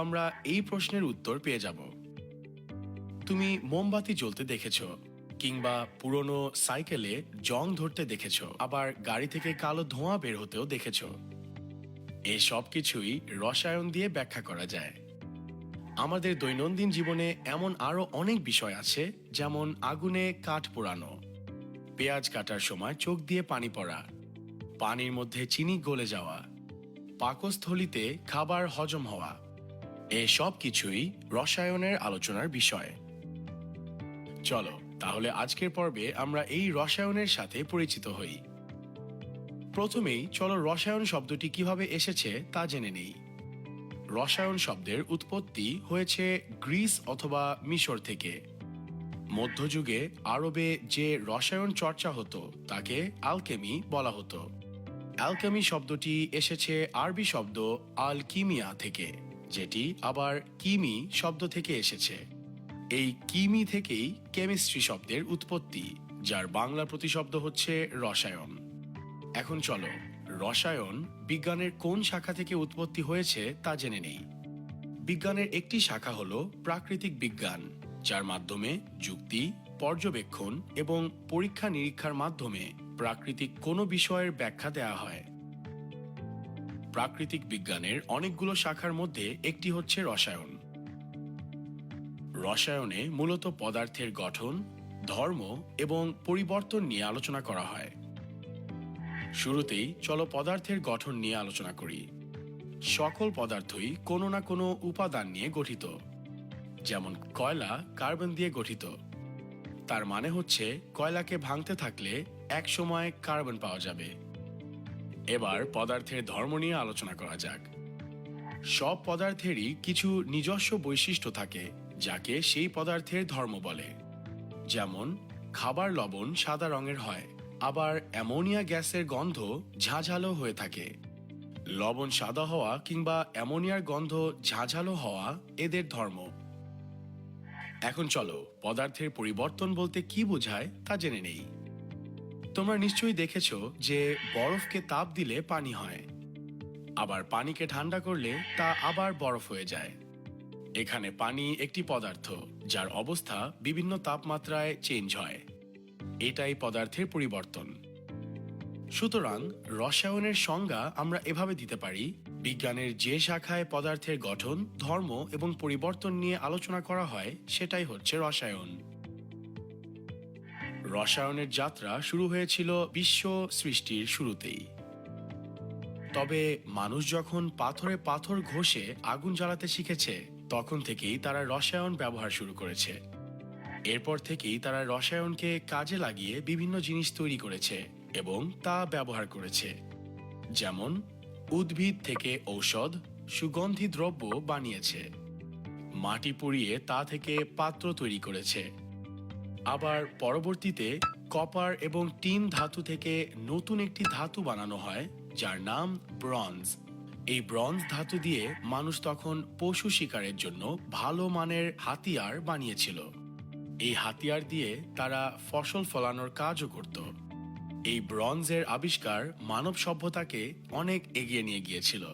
আমরা এই প্রশ্নের উত্তর পেয়ে যাব। তুমি মোমবাতি জ্বলতে দেখেছ, কিংবা পুরনো সাইকেলে জং ধরতে দেখেছ, আবার গাড়ি থেকে কালো ধোঁয়া বের হতেও দেখেছ। এই সব কিছুই রসায়ন দিয়ে ব্যাখ্যা করা যায়। আমাদের দৈনন্দিন জীবনে এমন আরও অনেক বিষয় আছে, যেমন আগুনে কাঠ পোড়ানো, পেঁয়াজ কাটার সময় চোখ দিয়ে পানি পড়া, পানির মধ্যে চিনি গলে যাওয়া, পাকস্থলিতে খাবার হজম হওয়া এ সব কিছুই রসায়নের আলোচনার বিষয়। চলো, তাহলে আজকের পর্বে আমরা এই রসায়নের সাথে পরিচিত হই। প্রথমেই চলো রসায়ন শব্দটি কীভাবে এসেছে তা জেনে নেই। রসায়ন শব্দের উৎপত্তি হয়েছে গ্রিস অথবা মিশর থেকে। মধ্যযুগে আরবে যে রসায়ন চর্চা হতো, তাকে আলকেমি বলা হতো। অ্যালকেমি শব্দটি এসেছে আরবি শব্দ আলকিমিয়া থেকে। যেটি আবার কিমি শব্দ থেকে এসেছে। এই কিমি থেকেই কেমিস্ট্রি শব্দের উৎপত্তি, যার বাংলা প্রতিশব্দ হচ্ছে রসায়ন। এখন চলো, রসায়ন বিজ্ঞানের কোন শাখা থেকে উৎপত্তি হয়েছে তা জেনে নেই। বিজ্ঞানের একটি শাখা হল প্রাকৃতিক বিজ্ঞান, যার মাধ্যমে যুক্তি, পর্যবেক্ষণ এবং পরীক্ষা নিরীক্ষার মাধ্যমে প্রাকৃতিক কোনো বিষয়ের ব্যাখ্যা দেওয়া হয়। প্রাকৃতিক বিজ্ঞানের অনেকগুলো শাখার মধ্যে একটি হচ্ছে রসায়ন। রসায়নে মূলত পদার্থের গঠন, ধর্ম এবং পরিবর্তন নিয়ে আলোচনা করা হয়। শুরুতেই চলো পদার্থের গঠন নিয়ে আলোচনা করি। সকল পদার্থই কোনো না কোনো উপাদান নিয়ে গঠিত, যেমন কয়লা কার্বন দিয়ে গঠিত। তার মানে হচ্ছে কয়লাকে ভাঙতে থাকলে এক সময় কার্বন পাওয়া যাবে। এবার পদার্থের ধর্ম নিয়ে আলোচনা করা যাক। সব পদার্থেরই কিছু নিজস্ব বৈশিষ্ট্য থাকে, যাকে সেই পদার্থের ধর্ম বলে। যেমন, খাবার লবণ সাদা রঙের হয়, আবার অ্যামোনিয়া গ্যাসের গন্ধ ঝাঁঝালো হয়ে থাকে। লবণ সাদা হওয়া কিংবা অ্যামোনিয়ার গন্ধ ঝাঁঝালো হওয়া এদের ধর্ম। এখন চলো, পদার্থের পরিবর্তন বলতে কি বোঝায় তা জেনে নেই। তোমরা নিশ্চয়ই দেখেছ যে বরফকে তাপ দিলে পানি হয়। আবার পানিকে ঠান্ডা করলে তা আবার বরফ হয়ে যায়। এখানে পানি একটি পদার্থ, যার অবস্থা বিভিন্ন তাপমাত্রায় চেঞ্জ হয়। এটাই পদার্থের পরিবর্তন। সুতরাং রসায়নের সংজ্ঞা আমরা এভাবে দিতে পারি, বিজ্ঞানের যে শাখায় পদার্থের গঠন, ধর্ম এবং পরিবর্তন নিয়ে আলোচনা করা হয়, সেটাই হচ্ছে রসায়ন। রসায়নের যাত্রা শুরু হয়েছিল বিশ্ব সৃষ্টির শুরুতেই। তবে মানুষ যখন পাথরে পাথর ঘষে আগুন জ্বালাতে শিখেছে, তখন থেকেই তারা রসায়ন ব্যবহার শুরু করেছে। এরপর থেকেই তারা রসায়নকে কাজে লাগিয়ে বিভিন্ন জিনিস তৈরি করেছে এবং তা ব্যবহার করেছে। যেমন, উদ্ভিদ থেকে ঔষধ, সুগন্ধি দ্রব্য বানিয়েছে। মাটি পুড়িয়ে তা থেকে পাত্র তৈরি করেছে। আবার পরবর্তীতে কপার এবং টিন ধাতু থেকে নতুন একটি ধাতু বানানো হয়, যার নাম ব্রঞ্জ। এই ব্রঞ্জ ধাতু দিয়ে মানুষ তখন পশু শিকারের জন্য ভালো মানের হাতিয়ার বানিয়েছিল। এই হাতিয়ার দিয়ে তারা ফসল ফলানোর কাজও করত। এই ব্রঞ্জের আবিষ্কার মানব সভ্যতাকে অনেক এগিয়ে নিয়ে গিয়েছিল।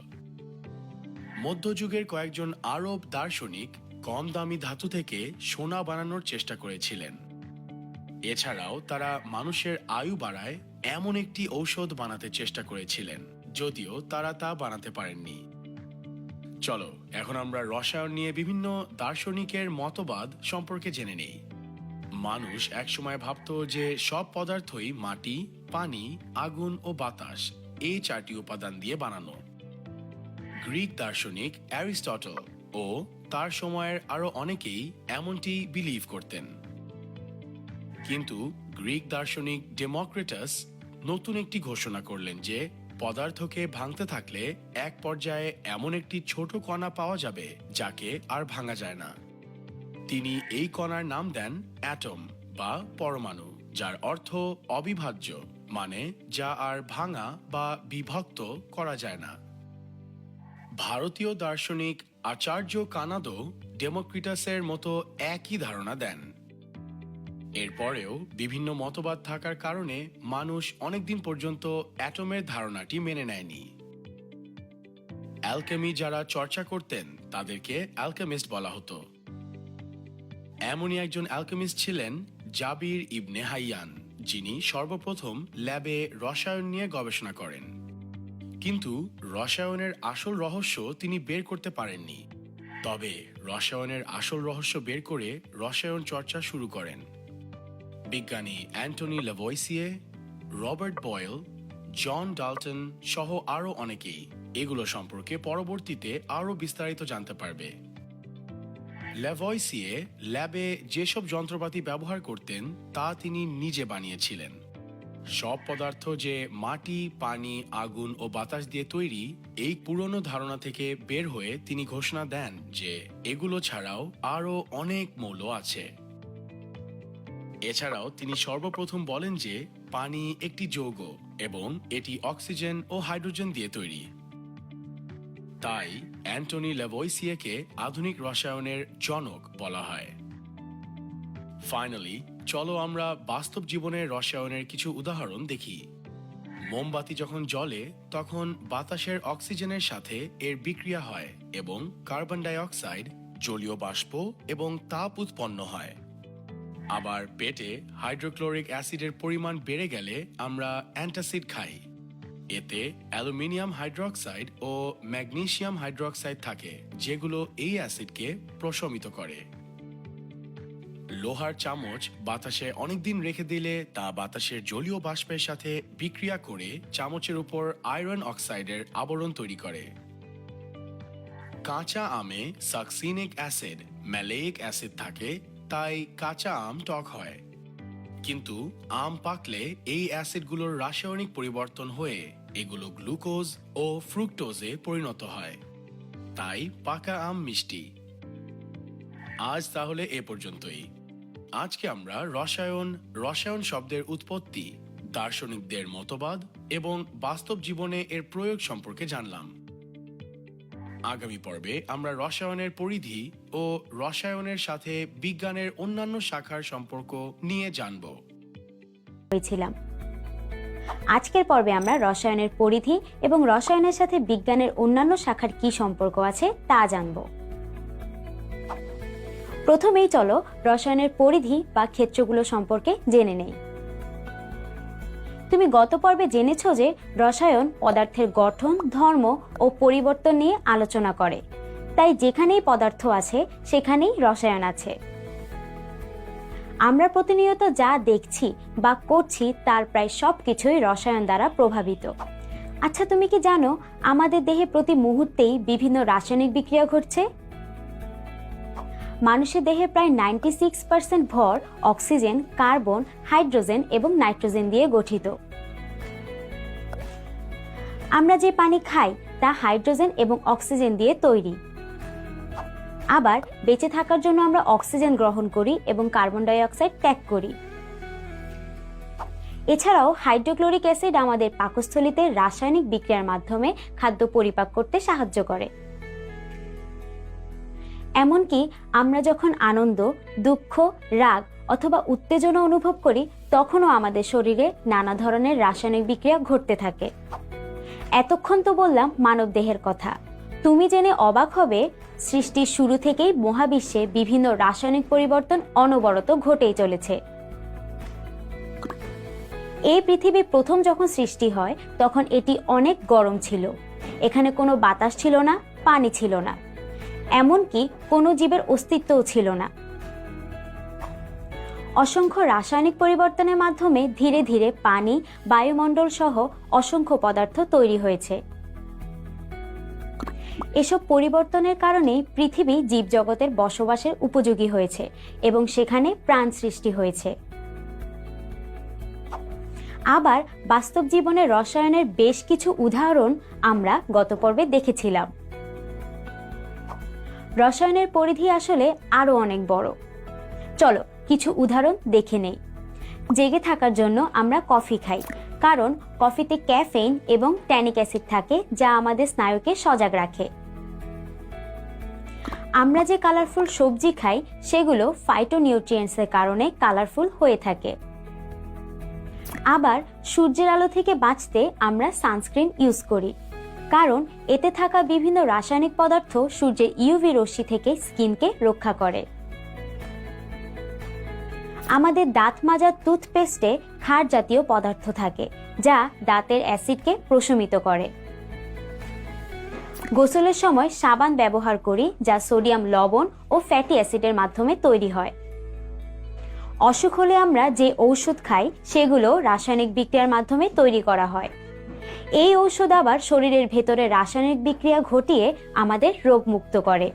মধ্যযুগের কয়েকজন আরব দার্শনিক কম দামি ধাতু থেকে সোনা বানানোর চেষ্টা করেছিলেন। এছাড়াও তারা মানুষের আয়ু বাড়ায় এমন একটি ঔষধ বানাতে চেষ্টা করেছিলেন, যদিও তারা তা বানাতে পারেননি। চলো, এখন আমরা রসায়ন নিয়ে বিভিন্ন দার্শনিকের মতবাদ সম্পর্কে জেনে নেই। মানুষ একসময় ভাবত যে সব পদার্থই মাটি, পানি, আগুন ও বাতাস এই চারটি উপাদান দিয়ে বানানো। গ্রিক দার্শনিক অ্যারিস্টটল ও তার সময়ের আরও অনেকেই এমনটি বিলিভ করতেন। কিন্তু গ্রিক দার্শনিক ডেমোক্রেটাস নতুন একটি ঘোষণা করলেন যে পদার্থকে ভাঙতে থাকলে এক পর্যায়ে এমন একটি ছোট কণা পাওয়া যাবে যাকে আর ভাঙা যায় না। তিনি এই কণার নাম দেন অ্যাটম বা পরমাণু, যার অর্থ অবিভাজ্য মানে যা আর ভাঙা বা বিভক্ত করা যায় না। ভারতীয় দার্শনিক আচার্য কানাদো ডেমোক্রিটাসের মতো একই ধারণা দেন। এরপরেও বিভিন্ন মতবাদ থাকার কারণে মানুষ অনেকদিন পর্যন্ত অ্যাটমের ধারণাটি মেনে নেয়নি। অ্যালকেমি যারা চর্চা করতেন, তাদেরকে অ্যালকেমিস্ট বলা হতো। এমনই একজন অ্যালকেমিস্ট ছিলেন জাবির ইবনে হাইয়ান, যিনি সর্বপ্রথম ল্যাবে রসায়ন নিয়ে গবেষণা করেন। কিন্তু রসায়নের আসল রহস্য তিনি বের করতে পারেননি। তবে রসায়নের আসল রহস্য বের করে রসায়ন চর্চা শুরু করেন। বিজ্ঞানী Antoine Lavoisier Robert Boyle, John Dalton সহ আরও অনেকেই এগুলো সম্পর্কে পরবর্তীতে আরও বিস্তারিত জানতে পারবে। ল্যাভয়েসিয়ে ল্যাবে যেসব যন্ত্রপাতি ব্যবহার করতেন, তা তিনি নিজে বানিয়েছিলেন। সব পদার্থ যে মাটি, পানি, আগুন ও বাতাস দিয়ে তৈরি, এই পুরনো ধারণা থেকে বের হয়ে তিনি ঘোষণা দেন যে এগুলো ছাড়াও আরও অনেক মৌল আছে। এছাড়াও তিনি সর্বপ্রথম বলেন যে পানি একটি যৌগ এবং এটি অক্সিজেন ও হাইড্রোজেন দিয়ে তৈরি। তাই অ্যান্টনি লেভয়েসিয়াকে আধুনিক রসায়নের জনক বলা হয়। ফাইনালি চলো আমরা বাস্তব জীবনের রসায়নের কিছু উদাহরণ দেখি। মোমবাতি যখন জ্বলে, তখন বাতাসের অক্সিজেনের সাথে এর বিক্রিয়া হয় এবং কার্বন ডাই অক্সাইড জলীয় বাষ্প এবং তাপ উৎপন্ন হয়। আবার পেটে হাইড্রোক্লোরিক অ্যাসিডের পরিমাণ বেড়ে গেলে আমরা অ্যান্টাসিড খাই। এতে অ্যালুমিনিয়াম হাইড্রোক্সাইড ও ম্যাগনেসিয়াম হাইড্রোক্সাইড থাকে, যেগুলো এই অ্যাসিডকে প্রশমিত করে। লোহার চামচ বাতাসে অনেকদিন রেখে দিলে তা বাতাসের জলীয় বাষ্পের সাথে বিক্রিয়া করে চামচের উপর আয়রন অক্সাইডের আবরণ তৈরি করে। কাঁচা আমে সাকসিনিক অ্যাসিড, ম্যালেইক অ্যাসিড থাকে তাই কাঁচা আম টক হয়। কিন্তু আম পাকলে এই অ্যাসিডগুলোর রাসায়নিক পরিবর্তন হয়ে এগুলো গ্লুকোজ ও ফ্রুক্টোজে পরিণত হয়। তাই পাকা আম মিষ্টি। আজ তাহলে এ পর্যন্তই। আজকে আমরা রসায়ন রসায়ন শব্দের উৎপত্তি, দার্শনিকদের মতবাদ এবং বাস্তব জীবনে এর প্রয়োগ সম্পর্কে জানলাম। আগামী পর্বে আমরা রসায়নের পরিধি ও রসায়নের সাথে বিজ্ঞানের অন্যান্য শাখার সম্পর্ক নিয়ে জানব। হয়েছিলাম আজকের পর্বে আমরা রসায়নের পরিধি এবং রসায়নের সাথে বিজ্ঞানের অন্যান্য শাখার কি সম্পর্ক আছে তা জানব। প্রথমেই চলো রসায়নের পরিধি বা ক্ষেত্রগুলো সম্পর্কে জেনে নেই। তুমি গত পর্বে জেনেছো যে রসায়ন পদার্থের গঠন, ধর্ম ও পরিবর্তন নিয়ে আলোচনা করে। তাই যেখানেই পদার্থ আছে, সেখানেই রসায়ন আছে। আমরা প্রতিনিয়ত যা দেখছি বা করছি, তার প্রায় সব কিছুই রসায়ন দ্বারা প্রভাবিত। আচ্ছা তুমি কি জানো, আমাদের দেহে প্রতি মুহূর্তেই বিভিন্ন রাসায়নিক বিক্রিয়া ঘটছে? মানুষের দেহে প্রায় নাইনটি সিক্স পার্সেন্ট ভর অক্সিজেন কার্বন হাইড্রোজেন এবং নাইট্রোজেন দিয়ে গঠিত। আমরা যে পানি খাই, তা হাইড্রোজেন এবং অক্সিজেন দিয়ে তৈরি। আবার বেঁচে থাকার জন্য আমরা অক্সিজেন গ্রহণ করি এবং কার্বন ডাই অক্সাইড ত্যাগ করি। এছাড়াও হাইড্রোক্লোরিক অ্যাসিড আমাদের পাকস্থলীতে রাসায়নিক বিক্রিয়ার মাধ্যমে খাদ্য পরিপাক করতে সাহায্য করে। এমনকি আমরা যখন আনন্দ, দুঃখ, রাগ অথবা উত্তেজনা অনুভব করি, তখনও আমাদের শরীরে নানা ধরনের রাসায়নিক বিক্রিয়া ঘটতে থাকে। এতক্ষণ তো বললাম মানব দেহের কথা। তুমি জেনে অবাক হবে, সৃষ্টির শুরু থেকেই মহাবিশ্বে বিভিন্ন রাসায়নিক পরিবর্তন অনবরত ঘটেই চলেছে। এই পৃথিবী প্রথম যখন সৃষ্টি হয়, তখন এটি অনেক গরম ছিল। এখানে কোনো বাতাস ছিল না, পানি ছিল না। এমনকি কোনো জীবের অস্তিত্বও ছিল না। অসংখ্য রাসায়নিক পরিবর্তনের মাধ্যমে ধীরে ধীরে পানি, বায়ুমণ্ডল সহ অসংখ্য পদার্থ তৈরি হয়েছে। এসব পরিবর্তনের কারণে পৃথিবী জীবজগতের বসবাসের উপযোগী হয়েছে এবং সেখানে প্রাণ সৃষ্টি হয়েছে। আবার বাস্তব জীবনে রসায়নের বেশ কিছু উদাহরণ আমরা গত পর্বে দেখেছিলাম। রসায়নের পরিধি আসলে আরও অনেক বড়। চলো কিছু উদাহরণ দেখে নেই। জেগে থাকার জন্য আমরা কফি খাই, কারণ কফিতে ক্যাফেইন এবং ট্যানিক অ্যাসিড থাকে যা আমাদের স্নায়ুকে সজাগ রাখে। আমরা যে কালারফুল সবজি খাই, সেগুলো ফাইটোনিউট্রিয়েন্টসের কারণে কালারফুল হয়ে থাকে। আবার সূর্যের আলো থেকে বাঁচতে আমরা সানস্ক্রিন ইউজ করি। কারণ এতে থাকা বিভিন্ন রাসায়নিক পদার্থ সূর্যের ইউভি রশ্মি থেকে স্কিনকে রক্ষা করে। আমাদের দাঁত মাজার টুথপেস্টে ক্ষার জাতীয় পদার্থ থাকে, যা দাঁতের অ্যাসিডকে প্রশমিত করে। গোসলের সময় সাবান ব্যবহার করি, যা সোডিয়াম, লবণ ও ফ্যাটি অ্যাসিডের মাধ্যমে তৈরি হয়। অসুখ হলে আমরা যে ঔষধ খাই, সেগুলো রাসায়নিক বিক্রিয়ার মাধ্যমে তৈরি করা হয়। এই ঔষধ আবার শরীরের ভেতরে রাসায়নিক বিক্রিয়া ঘটিয়ে আমাদের রোগমুক্ত করে।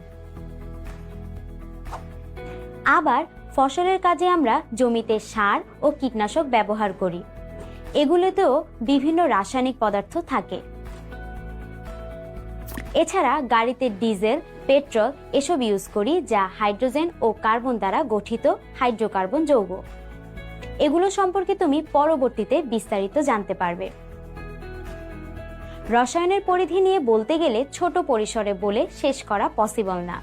আবার ফসলের কাজে আমরা জমিতে সার ও কীটনাশক ব্যবহার করি। এগুলোতেও বিভিন্ন রাসায়নিক পদার্থ থাকে। এছাড়া গাড়িতে ডিজেল, পেট্রোল এসব ইউজ করি যা হাইড্রোজেন ও কার্বন দ্বারা গঠিত হাইড্রোকার্বন যৌগ। এগুলো সম্পর্কে তুমি পরবর্তীতে বিস্তারিত জানতে পারবে। রসায়নের পরিধি নিয়ে বলতে গেলে ছোট পরিসরে বলে শেষ করা পসিবল না।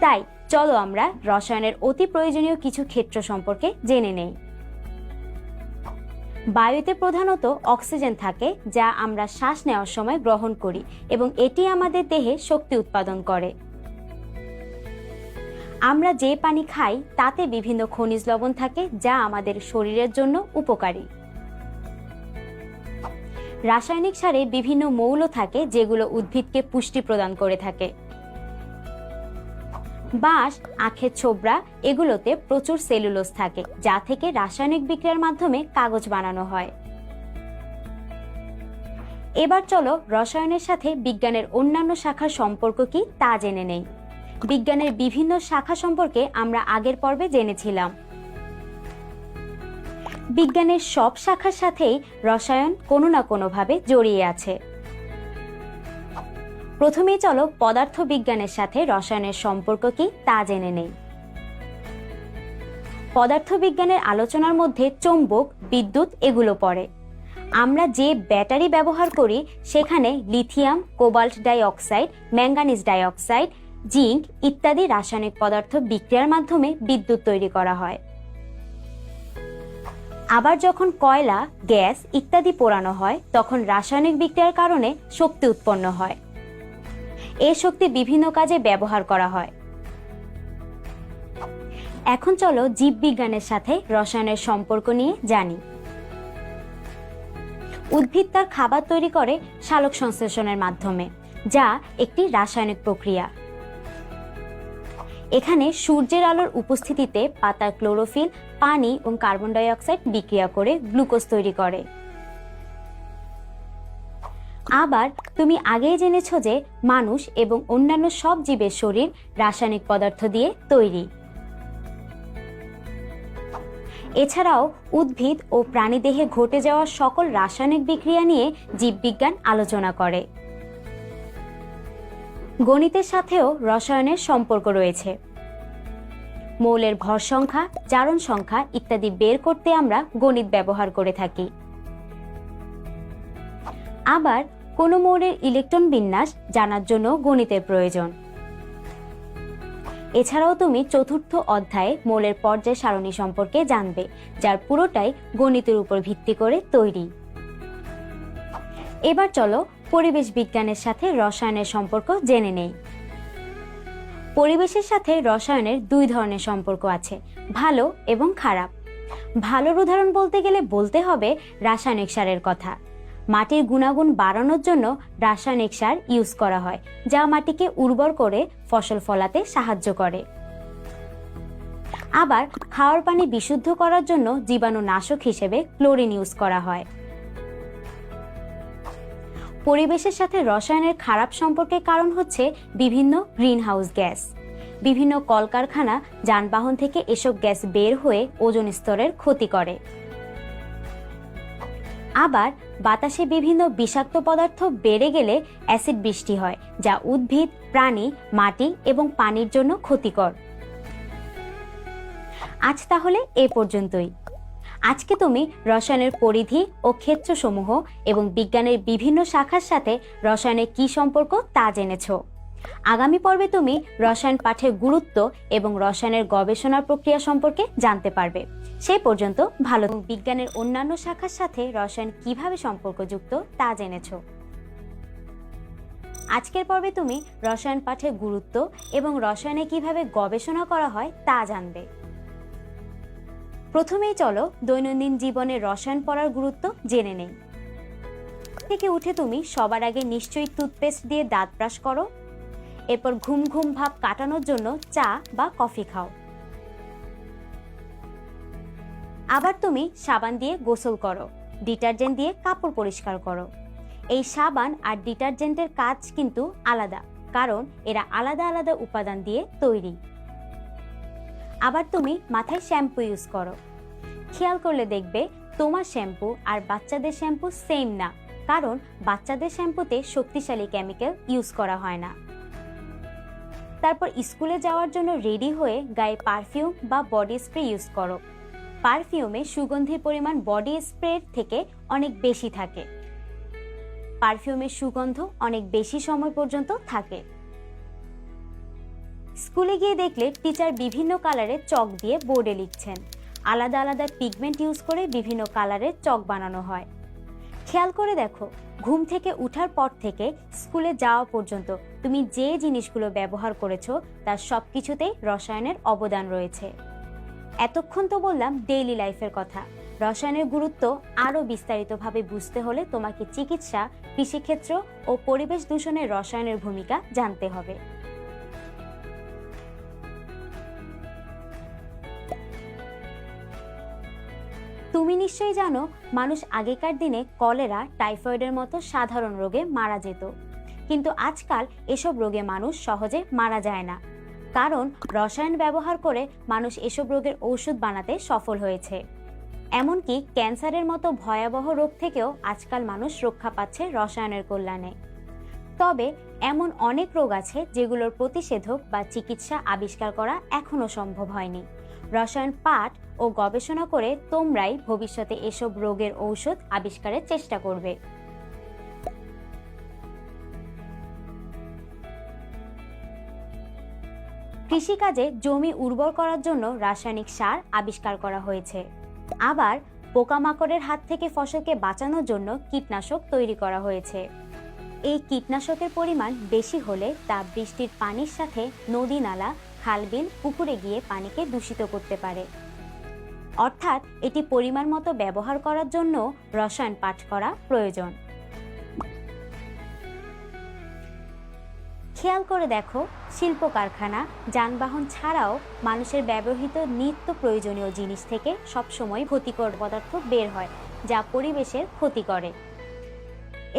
তাই চলো আমরা রসায়নের অতি প্রয়োজনীয় কিছু ক্ষেত্র সম্পর্কে জেনে নেই। বায়ুতে প্রধানত অক্সিজেন থাকে, যা আমরা শ্বাস নেওয়ার সময় গ্রহণ করি এবং এটি আমাদের দেহে শক্তি উৎপাদন করে। আমরা যে পানি খাই, তাতে বিভিন্ন খনিজ লবণ থাকে, যা আমাদের শরীরের জন্য উপকারী। রাসায়নিক সারে বিভিন্ন মৌল থাকে যেগুলো উদ্ভিদকে পুষ্টি প্রদান করে থাকে। বাঁশ, আখের ছোবড়া এগুলোতে প্রচুর সেলুলোজ থাকে, যা থেকে রাসায়নিক বিক্রিয়ার মাধ্যমে কাগজ বানানো হয়। এবার চলো রসায়নের সাথে বিজ্ঞানের অন্যান্য শাখার সম্পর্ক কি তা জেনে নেই। বিজ্ঞানের বিভিন্ন শাখা সম্পর্কে আমরা আগের পর্বে জেনেছিলাম। বিজ্ঞানের সব শাখার সাথেই রসায়ন কোনো না কোনোভাবে জড়িয়ে আছে। প্রথমেই চলো পদার্থ বিজ্ঞানের সাথে রসায়নের সম্পর্ক কি তা জেনে নেই। পদার্থবিজ্ঞানের আলোচনার মধ্যে চৌম্বক, বিদ্যুৎ এগুলো পড়ে। আমরা যে ব্যাটারি ব্যবহার করি, সেখানে lithium, cobalt dioxide manganese dioxide, zinc ইত্যাদি রাসায়নিক পদার্থ বিক্রিয়ার মাধ্যমে বিদ্যুৎ তৈরি করা হয়। আবার যখন কয়লা, গ্যাস ইত্যাদি পোড়ানো হয়, তখন রাসায়নিক বিক্রিয়ার কারণে শক্তি উৎপন্ন হয়। এই শক্তি বিভিন্ন কাজে ব্যবহার করা হয়। এখন চলো জীববিজ্ঞানের সাথে রসায়নের সম্পর্ক নিয়ে জানি। উদ্ভিদ তার খাবার তৈরি করে সালোক সংশ্লেষণের মাধ্যমে, যা একটি রাসায়নিক প্রক্রিয়া। এখানে সূর্যের আলোর উপস্থিতিতে পাতার ক্লোরোফিল পানি এবং কার্বন ডাই অক্সাইড বিক্রিয়া করে গ্লুকোজ তৈরি করে। আবার তুমি আগেই জেনেছ যে মানুষ এবং অন্যান্য সব জীবের শরীর রাসায়নিক পদার্থ দিয়ে তৈরি। এছাড়াও উদ্ভিদ ও প্রাণীদেহে ঘটে যাওয়া সকল রাসায়নিক বিক্রিয়া নিয়ে জীববিজ্ঞান আলোচনা করে। গণিতের সাথেও রসায়নের সম্পর্ক রয়েছে। মৌলের ভর সংখ্যা, জারণ সংখ্যা ইত্যাদি বের করতে আমরা গণিত ব্যবহার করে থাকি। আবার কোনো মৌলের ইলেকট্রন বিন্যাস জানার জন্য গণিতের প্রয়োজন। এছাড়াও তুমি চতুর্থ অধ্যায়ে মৌলের পর্যায় সারণী সম্পর্কে জানবে, যার পুরোটাই গণিতের উপর ভিত্তি করে তৈরি। এবার চলো পরিবেশ বিজ্ঞানের সাথে রসায়নের সম্পর্ক জেনে নেই। পরিবেশের সাথে রসায়নের দুই ধরনের সম্পর্ক আছে, ভালো এবং খারাপ। ভালোর উদাহরণ বলতে গেলে বলতে হবে রাসায়নিক সারের কথা। মাটির গুণাগুণ বাড়ানোর জন্য রাসায়নিক সার ইউজ করা হয়, যা মাটিকে উর্বর করে ফসল ফলাতে সাহায্য করে। আবার, খাওয়ার পানি বিশুদ্ধ করার জন্য জীবাণুনাশক হিসেবে ক্লোরিন ইউজ করা হয়। পরিবেশের সাথে রসায়নের খারাপ সম্পর্কের কারণ হচ্ছে বিভিন্ন গ্রিনহাউস গ্যাস। বিভিন্ন কলকারখানা যানবাহন থেকে এসব গ্যাস বের হয়ে ওজন স্তরের ক্ষতি করে। আবার বাতাসে বিভিন্ন বিষাক্ত পদার্থ বেড়ে গেলে অ্যাসিড বৃষ্টি হয়, যা উদ্ভিদ, প্রাণী, মাটি এবং পানির জন্য ক্ষতিকর। আজ তাহলে এ পর্যন্তই। আজকে তুমি রসায়নের পরিধি ও ক্ষেত্রসমূহ এবং বিজ্ঞানের বিভিন্ন শাখার সাথে রসায়নের কি সম্পর্ক তা জেনেছ। আগামী পর্বে তুমি রসায়ন পাঠের গুরুত্ব এবং রসায়নের গবেষণার প্রক্রিয়া সম্পর্কে জানতে পারবে। সেই পর্যন্ত ভালো বিজ্ঞানের অন্যান্য শাখার সাথে রসায়ন কীভাবে সম্পর্কযুক্ত তা জেনেছো। আজকের পর্বে তুমি রসায়ন পাঠের গুরুত্ব এবং রসায়নে কীভাবে গবেষণা করা হয় তা জানবে। প্রথমেই চলো দৈনন্দিন জীবনে রসায়ন পড়ার গুরুত্ব জেনে নেই। থেকে উঠে তুমি সবার আগে নিশ্চয়ই টুথপেস্ট দিয়ে দাঁত ব্রাশ করো। এরপর ঘুম ঘুম ভাব কাটানোর জন্য চা বা কফি খাও। আবার তুমি সাবান দিয়ে গোসল করো, ডিটারজেন্ট দিয়ে কাপড় পরিষ্কার করো। এই সাবান আর ডিটারজেন্টের কাজ কিন্তু আলাদা, কারণ এরা আলাদা আলাদা উপাদান দিয়ে তৈরি। আবার তুমি মাথায় শ্যাম্পু ইউজ করো। খেয়াল করলে দেখবে তোমার শ্যাম্পু আর বাচ্চাদের শ্যাম্পু সেম না, কারণ বাচ্চাদের শ্যাম্পুতে শক্তিশালী কেমিক্যাল ইউজ করা হয় না। তারপর স্কুলে যাওয়ার জন্য রেডি হয়ে গায়ে পারফিউম বা বডি স্প্রে ইউজ করো। পারফিউমে সুগন্ধির পরিমাণ বডি স্প্রের থেকে অনেক বেশি থাকে। পারফিউমের সুগন্ধ অনেক বেশি সময় পর্যন্ত থাকে। স্কুলে গিয়ে দেখলে টিচার বিভিন্ন কালারের চক দিয়ে বোর্ডে লিখছেন। আলাদা আলাদা পিগমেন্ট ইউজ করে বিভিন্ন কালারের চক বানানো হয়। খেয়াল করে দেখো, ঘুম থেকে উঠার পর থেকে স্কুলে যাওয়া পর্যন্ত তুমি যে জিনিসগুলো ব্যবহার করেছ, তার সব কিছুতেই রসায়নের অবদান রয়েছে। এতক্ষণ তো বললাম ডেইলি লাইফের কথা। রসায়নের গুরুত্ব আরও বিস্তারিতভাবে বুঝতে হলে তোমাকে চিকিৎসা, কৃষিক্ষেত্র ও পরিবেশ দূষণের রসায়নের ভূমিকা জানতে হবে। তুমি নিশ্চয়ই জানো, মানুষ আগেকার দিনে কলেরা, টাইফয়েডের মতো সাধারণ রোগে মারা যেত। কিন্তু আজকাল এসব রোগে মানুষ সহজে মারা যায় না। কারণ রসায়ন ব্যবহার করে মানুষ এসব রোগের ঔষধ বানাতে সফল হয়েছে। এমনকি ক্যান্সারের মতো ভয়াবহ রোগ থেকেও আজকাল মানুষ রক্ষা পাচ্ছে রসায়নের কল্যাণে। তবে এমন অনেক রোগ আছে যেগুলোর প্রতিষেধক বা চিকিৎসা আবিষ্কার করা এখনও সম্ভব হয়নি। রসায়ন পাঠ ও গবেষণা করে তোমরাই ভবিষ্যতে এসব রোগের ঔষধ আবিষ্কারের চেষ্টা করবে। কৃষিকাজে জমি উর্বর করার জন্য রাসায়নিক সার আবিষ্কার করা হয়েছে। আবার পোকামাকড়ের হাত থেকে ফসলকে বাঁচানোর জন্য কীটনাশক তৈরি করা হয়েছে। এই কীটনাশকের পরিমাণ বেশি হলে তা বৃষ্টির পানির সাথে নদী নালা, খালবিল, পুকুরে গিয়ে পানিকে দূষিত করতে পারে। অর্থাৎ এটি পরিমাণ মতো ব্যবহার করার জন্য রসায়ন পাঠ করা প্রয়োজন। খেয়াল করে দেখো, শিল্প কারখানা, যানবাহন ছাড়াও মানুষের ব্যবহৃত নিত্য প্রয়োজনীয় জিনিস থেকে সবসময় ক্ষতিকর পদার্থ বের হয়, যা পরিবেশের ক্ষতি করে।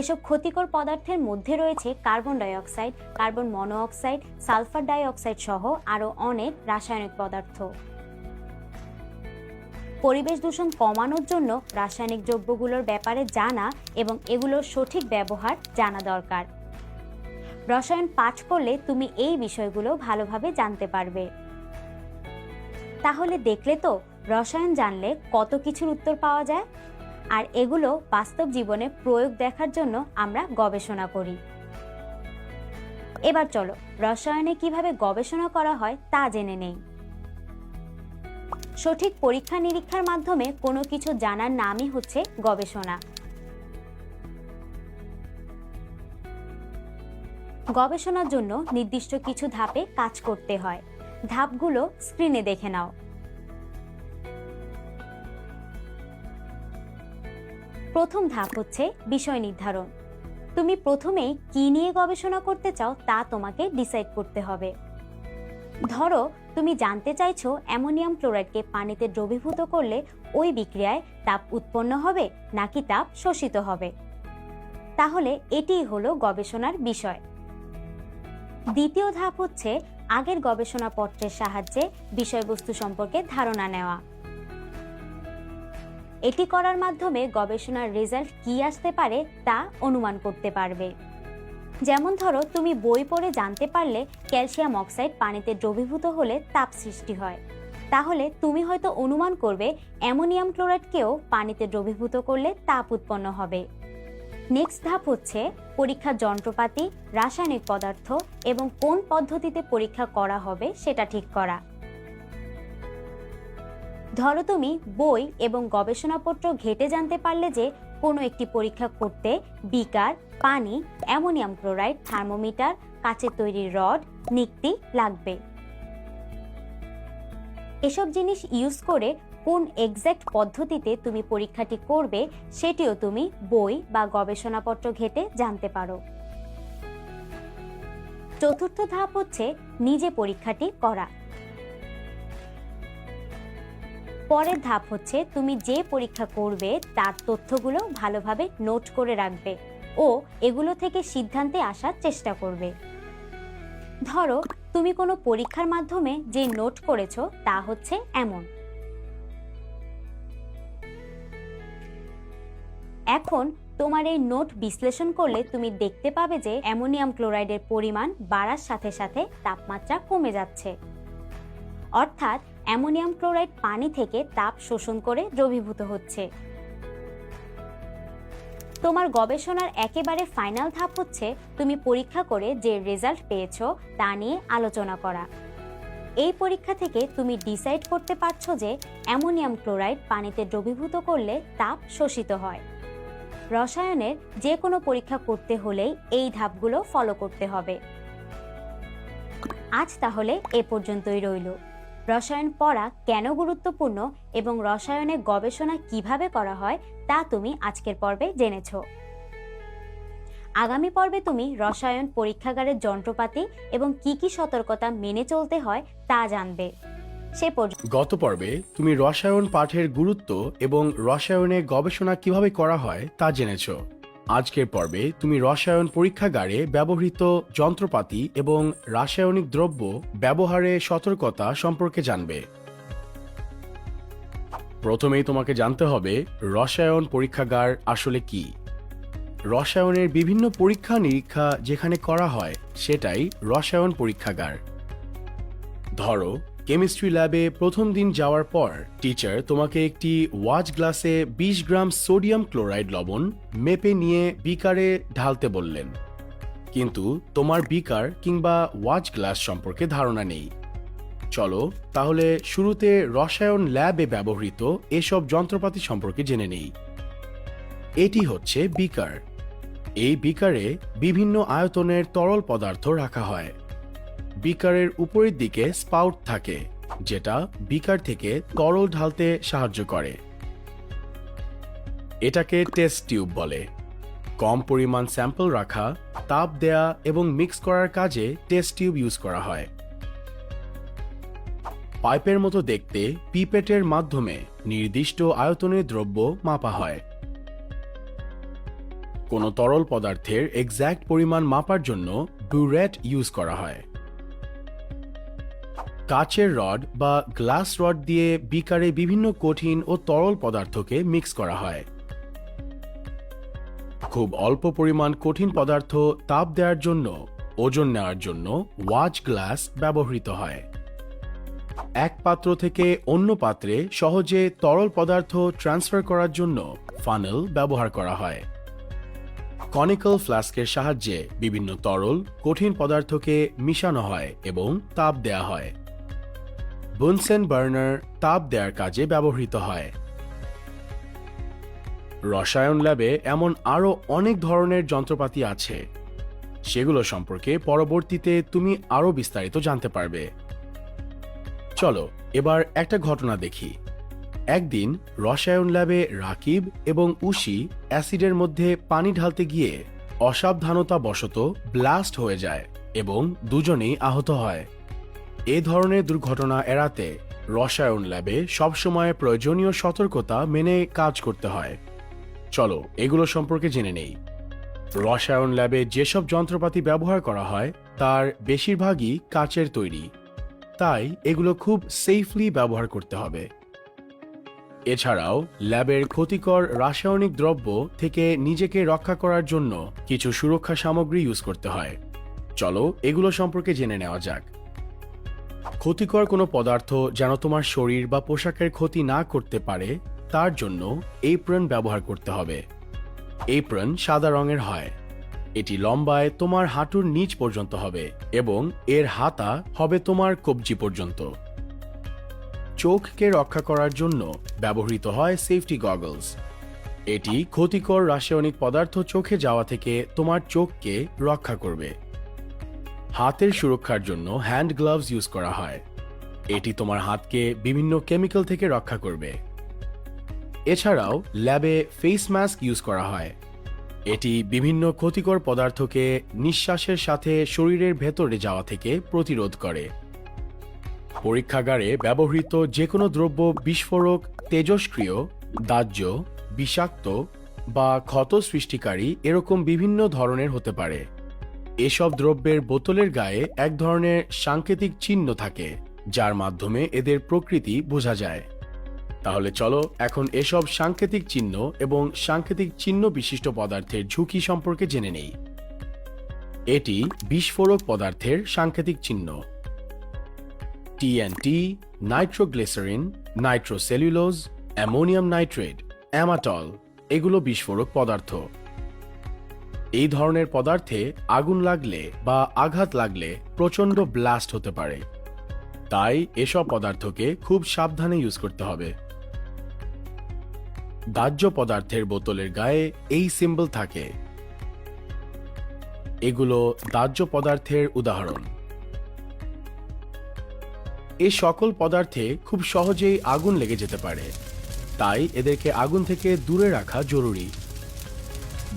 এসব ক্ষতিকর পদার্থের মধ্যে রয়েছে carbon dioxide, carbon monoxide, sulphur dioxide সহ আরও অনেক রাসায়নিক পদার্থ। পরিবেশ দূষণ কমানোর জন্য রাসায়নিক দ্রব্যগুলোর ব্যাপারে জানা এবং এগুলোর সঠিক ব্যবহার জানা দরকার। রসায়ন পাঠ করলে তুমি এই বিষয়গুলো ভালোভাবে জানতে পারবে। তাহলে দেখলে তো রসায়ন জানলে কত কিছুর উত্তর পাওয়া যায়। আর এগুলো বাস্তব জীবনে প্রয়োগ দেখার জন্য আমরা গবেষণা করি। এবার চলো, রসায়নে কীভাবে গবেষণা করা হয় তা জেনে নেই। সঠিক পরীক্ষা নিরীক্ষার মাধ্যমে কোনো কিছু জানার নামই হচ্ছে গবেষণা। গবেষণার জন্য নির্দিষ্ট কিছু ধাপে কাজ করতে হয়। ধাপগুলো স্ক্রিনে দেখে নাও। প্রথম ধাপ হচ্ছে বিষয় নির্ধারণ। তুমি প্রথমেই কি নিয়ে গবেষণা করতে চাও তা তোমাকে ডিসাইড করতে হবে। ধরো তুমি জানতে চাইছো অ্যামোনিয়াম ক্লোরাইডকে পানিতে দ্রবীভূত করলে ওই বিক্রিয়ায় তাপ উৎপন্ন হবে নাকি তাপ শোষিত হবে? তাহলে এটিই হলো গবেষণার বিষয়। দ্বিতীয় ধাপ হচ্ছে আগের গবেষণাপত্রের সাহায্যে বিষয়বস্তু সম্পর্কে ধারণা নেওয়া। এটি করার মাধ্যমে গবেষণার রেজাল্ট কি আসতে পারে তা অনুমান করতে পারবে। যেমন ধরো, তুমি বই পড়ে জানতে পারলে ক্যালসিয়াম অক্সাইড পানিতে দ্রবীভূত হলে তাপ সৃষ্টি হয়। তাহলে তুমি হয়তো অনুমান করবে, অ্যামোনিয়াম ক্লোরাইডকেও পানিতে দ্রবীভূত করলে তাপ উৎপন্ন হবে। নেক্সট ধাপ হচ্ছে পরীক্ষার যন্ত্রপাতি, রাসায়নিক পদার্থ এবং কোন পদ্ধতিতে পরীক্ষা করা হবে সেটা ঠিক করা। ধরো তুমি বই এবং গবেষণাপত্র ঘেটে জানতে পারলে যে কোনো একটি পরীক্ষা করতে বিকার, পানি, অ্যামোনিয়াম ক্লোরাইড, থার্মোমিটার, কাচের তৈরি রড নিক্তি লাগবে। এসব জিনিস ইউজ করে কোন এক্স্যাক্ট পদ্ধতিতে তুমি পরীক্ষাটি করবে সেটিও তুমি বই বা গবেষণাপত্র ঘেটে জানতে পারো। চতুর্থ ধাপ হচ্ছে নিজে পরীক্ষাটি করা। পরের ধাপ হচ্ছে তুমি যে পরীক্ষা করবে, তার তথ্যগুলো ভালোভাবে নোট করে রাখবে ও এগুলো থেকে সিদ্ধান্তে আসার চেষ্টা করবে। ধরো, তুমি কোনো পরীক্ষার মাধ্যমে যে নোট করেছ, তা হচ্ছে এমন। এখন তোমার এই নোট বিশ্লেষণ করলে তুমি দেখতে পাবে যে অ্যামোনিয়াম ক্লোরাইডের পরিমাণ বাড়ার সাথে সাথে তাপমাত্রা কমে যাচ্ছে। অর্থাৎ অ্যামোনিয়াম ক্লোরাইড পানি থেকে তাপ শোষণ করে দ্রবীভূত হচ্ছে। তোমার গবেষণার একেবারে ফাইনাল ধাপ হচ্ছে তুমি পরীক্ষা করে যে রেজাল্ট পেয়েছ তা নিয়ে আলোচনা করা। এই পরীক্ষা থেকে তুমি ডিসাইড করতে পারছ যে অ্যামোনিয়াম ক্লোরাইড পানিতে দ্রবীভূত করলে তাপ শোষিত হয়। রসায়নের যে কোনো পরীক্ষা করতে হলেই এই ধাপগুলো ফলো করতে হবে। আজ তাহলে এ পর্যন্তই রইল। রসায়ন পড়া কেন গুরুত্বপূর্ণ এবং রসায়নে গবেষণা কীভাবে করা হয় তা তুমি আজকের পর্বে জেনেছ। আগামী পর্বে তুমি রসায়ন পরীক্ষাগারের যন্ত্রপাতি এবং কি কি সতর্কতা মেনে চলতে হয় তা জানবে। সে গত পর্বে তুমি রসায়ন পাঠের গুরুত্ব এবং রসায়নে গবেষণা কীভাবে করা হয় তা জেনেছ। আজকের পর্বে তুমি রসায়ন পরীক্ষাগারে ব্যবহৃত যন্ত্রপাতি এবং রাসায়নিক দ্রব্য ব্যবহারে সতর্কতা সম্পর্কে জানবে। প্রথমেই তোমাকে জানতে হবে রসায়ন পরীক্ষাগার আসলে কি। রসায়নের বিভিন্ন পরীক্ষা নিরীক্ষা যেখানে করা হয় সেটাই রসায়ন পরীক্ষাগার। ধরো কেমিস্ট্রি ল্যাবে প্রথম দিন যাওয়ার পর, টিচার তোমাকে একটি ওয়াচ গ্লাসে ২০ গ্রাম সোডিয়াম ক্লোরাইড লবণ মেপে নিয়ে বিকারে ঢালতে বললেন। কিন্তু তোমার বিকার কিংবা ওয়াচ গ্লাস সম্পর্কে ধারণা নেই। চলো, তাহলে শুরুতে রসায়ন ল্যাবে ব্যবহৃত এসব যন্ত্রপাতি সম্পর্কে জেনে নেই। এটি হচ্ছে বিকার। এই বিকারে বিভিন্ন আয়তনের তরল পদার্থ রাখা হয়। বিকারের উপরের দিকে স্পাউট থাকে, যেটা বিকার থেকে তরল ঢালতে সাহায্য করে। এটাকে টেস্ট টিউব বলে। কম পরিমাণ স্যাম্পল রাখা, তাপ দেয়া এবং মিক্স করার কাজে টেস্ট টিউব ইউজ করা হয়। পাইপের মতো দেখতে পিপেটের মাধ্যমে নির্দিষ্ট আয়তনের দ্রব্য মাপা হয়। কোনো তরল পদার্থের এক্স্যাক্ট পরিমাণ মাপার জন্য ব্যুরেট ইউজ করা হয়। কাচের রড বা গ্লাস রড দিয়ে বিকারে বিভিন্ন কঠিন ও তরল পদার্থকে মিক্স করা হয়। খুব অল্প পরিমাণ কঠিন পদার্থ তাপ দেওয়ার জন্য, ওজন নেওয়ার জন্য ওয়াচ গ্লাস ব্যবহৃত হয়। এক পাত্র থেকে অন্য পাত্রে সহজে তরল পদার্থ ট্রান্সফার করার জন্য ফানেল ব্যবহার করা হয়। কনিক্যাল ফ্লাস্কের সাহায্যে বিভিন্ন তরল, কঠিন পদার্থকে মিশানো হয় এবং তাপ দেয়া হয়। বুনসেন বার্নার তাপ দেওয়ার কাজে ব্যবহৃত হয়। রসায়ন ল্যাবে এমন আরও অনেক ধরনের যন্ত্রপাতি আছে। সেগুলো সম্পর্কে পরবর্তীতে তুমি আরও বিস্তারিত জানতে পারবে। চলো, এবার একটা ঘটনা দেখি। একদিন রসায়ন ল্যাবে রাকিব এবং উশি অ্যাসিডের মধ্যে পানি ঢালতে গিয়ে অসাবধানতা বশত ব্লাস্ট হয়ে যায় এবং দুজনেই আহত হয়। এ ধরনের দুর্ঘটনা এড়াতে রসায়ন ল্যাবে সবসময় প্রয়োজনীয় সতর্কতা মেনে কাজ করতে হয়। চলো, এগুলো সম্পর্কে জেনে নেই। রসায়ন ল্যাবে যেসব যন্ত্রপাতি ব্যবহার করা হয়, তার বেশিরভাগই কাচের তৈরি। তাই এগুলো খুব সেফলি ব্যবহার করতে হবে। এছাড়াও, ল্যাবের ক্ষতিকর রাসায়নিক দ্রব্য থেকে নিজেকে রক্ষা করার জন্য কিছু সুরক্ষা সামগ্রী ইউজ করতে হয়। চলো, এগুলো সম্পর্কে জেনে নেওয়া যাক। ক্ষতিকর কোনো পদার্থ যেন তোমার শরীর বা পোশাকের ক্ষতি না করতে পারে, তার জন্য এপ্রন ব্যবহার করতে হবে। এপ্রন সাদা রঙের হয়। এটি লম্বায় তোমার হাঁটুর নিচ পর্যন্ত হবে এবং এর হাতা হবে তোমার কবজি পর্যন্ত। চোখকে রক্ষা করার জন্য ব্যবহৃত হয় সেফটি গগলস এটি ক্ষতিকর রাসায়নিক পদার্থ চোখে যাওয়া থেকে তোমার চোখকে রক্ষা করবে। হাতের সুরক্ষার জন্য হ্যান্ড গ্লাভস ইউজ করা হয়। এটি তোমার হাতকে বিভিন্ন কেমিক্যাল থেকে রক্ষা করবে। এছাড়াও, ল্যাবে ফেস মাস্ক ইউজ করা হয়। এটি বিভিন্ন ক্ষতিকর পদার্থকে নিঃশ্বাসের সাথে শরীরের ভেতরে যাওয়া থেকে প্রতিরোধ করে। পরীক্ষাগারে ব্যবহৃত যে কোনো দ্রব্য বিস্ফোরক তেজস্ক্রিয় দাহ্য, বিষাক্ত বা ক্ষত সৃষ্টিকারী এরকম বিভিন্ন ধরনের হতে পারে। এসব দ্রব্যের বোতলের গায়ে এক ধরনের সাংকেতিক চিহ্ন থাকে, যার মাধ্যমে এদের প্রকৃতি বোঝা যায়। তাহলে চলো এখন এসব সাংকেতিক চিহ্ন এবং সাংকেতিক চিহ্ন বিশিষ্ট পদার্থের ঝুঁকি সম্পর্কে জেনে নেই। এটি বিস্ফোরক পদার্থের সাংকেতিক চিহ্ন। TNT nitroglycerin, nitrocellulose, ammonium nitrate, amatol, এগুলো বিস্ফোরক পদার্থ। এই ধরনের পদার্থে আগুন লাগলে বা আঘাত লাগলে প্রচণ্ড ব্লাস্ট হতে পারে। তাই এসব পদার্থকে খুব সাবধানে ইউজ করতে হবে। দাহ্য পদার্থের বোতলের গায়ে এই সিম্বল থাকে। এগুলো দাহ্য পদার্থের উদাহরণ। এ সকল পদার্থে খুব সহজেই আগুন লেগে যেতে পারে। তাই এদেরকে আগুন থেকে দূরে রাখা জরুরি।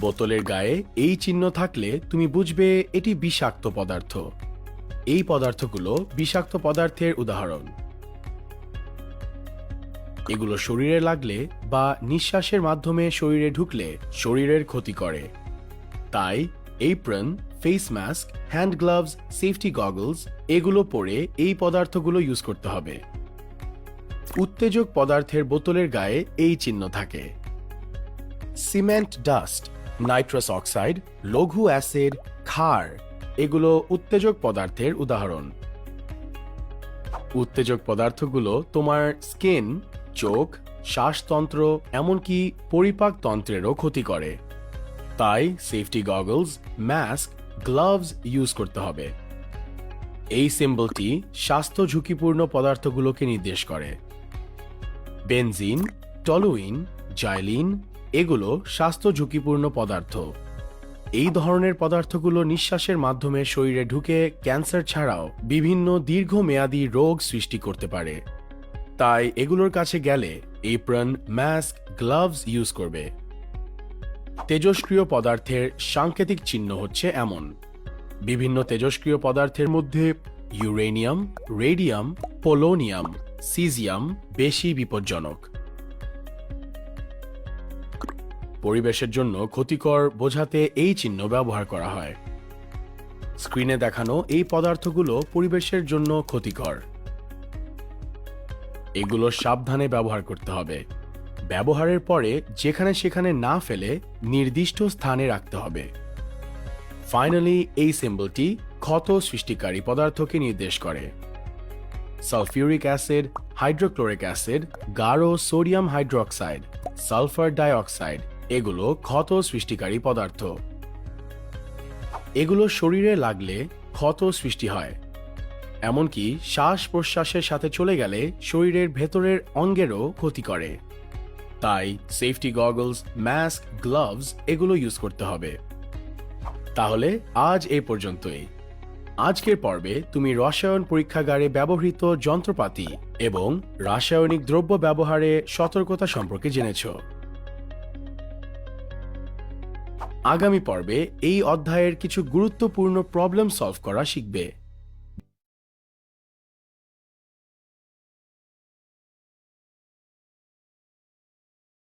বোতলের গায়ে এই চিহ্ন থাকলে তুমি বুঝবে এটি বিষাক্ত পদার্থ। এই পদার্থগুলো বিষাক্ত পদার্থের উদাহরণ। এগুলো শরীরে লাগলে বা নিঃশ্বাসের মাধ্যমে শরীরে ঢুকলে শরীরের ক্ষতি করে। তাই apron face mask hand gloves safety goggles এগুলো পরে এই পদার্থগুলো ইউজ করতে হবে। উত্তেজক পদার্থের বোতলের গায়ে এই চিহ্ন থাকে। সিমেন্ট ডাস্ট নাইট্রাস অক্সাইড লঘু অ্যাসিড ক্ষার, এগুলো উত্তেজক পদার্থের উদাহরণ। উত্তেজক পদার্থগুলো তোমার স্কিন, চোখ, শ্বাসতন্ত্র, এমনকি পরিপাক তন্ত্রেরও ক্ষতি করে। তাই safety goggles mask gloves use করতে হবে। এই সিম্বলটি স্বাস্থ্য ঝুঁকিপূর্ণ পদার্থগুলোকে নির্দেশ করে। বেনজিন টলুইন জাইলিন এগুলো স্বাস্থ্য ঝুঁকিপূর্ণ পদার্থ। এই ধরনের পদার্থগুলো নিঃশ্বাসের মাধ্যমে শরীরে ঢুকে ক্যান্সার ছাড়াও বিভিন্ন দীর্ঘমেয়াদী রোগ সৃষ্টি করতে পারে। তাই এগুলোর কাছে গেলে এপ্রন মাস্ক গ্লাভস ইউজ করবে। তেজস্ক্রিয় পদার্থের সাংকেতিক চিহ্ন হচ্ছে এমন। বিভিন্ন তেজস্ক্রিয় পদার্থের মধ্যে ইউরেনিয়াম, রেডিয়াম, পোলোনিয়াম, সিজিয়াম বেশি বিপজ্জনক। পরিবেশের জন্য ক্ষতিকর বোঝাতে এই চিহ্ন ব্যবহার করা হয়। স্ক্রিনে দেখানো এই পদার্থগুলো পরিবেশের জন্য ক্ষতিকর। এগুলো সাবধানে ব্যবহার করতে হবে। ব্যবহারের পরে যেখানে সেখানে না ফেলে নির্দিষ্ট স্থানে রাখতে হবে। ফাইনালি এই সিম্বলটি ক্ষত সৃষ্টিকারী পদার্থকে নির্দেশ করে। সালফিউরিক অ্যাসিড হাইড্রোক্লোরিক অ্যাসিড গাঢ় সোডিয়াম হাইড্রোক্সাইড সালফার ডাইঅক্সাইড এগুলো ক্ষত সৃষ্টিকারী পদার্থ। এগুলো শরীরে লাগলে ক্ষত সৃষ্টি হয়। এমনকি শ্বাস প্রশ্বাসের সাথে চলে গেলে শরীরের ভেতরের অঙ্গেরও ক্ষতি করে। তাই সেফটি গগলস মাস্ক গ্লাভস এগুলো ইউজ করতে হবে। তাহলে আজ এ পর্যন্তই। আজকের পর্বে তুমি রসায়ন পরীক্ষাগারে ব্যবহৃত যন্ত্রপাতি এবং রাসায়নিক দ্রব্য ব্যবহারে সতর্কতা সম্পর্কে জেনেছ। আগামী পর্বে এই অধ্যায়ের কিছু গুরুত্বপূর্ণ প্রবলেম সলভ করা শিখবে।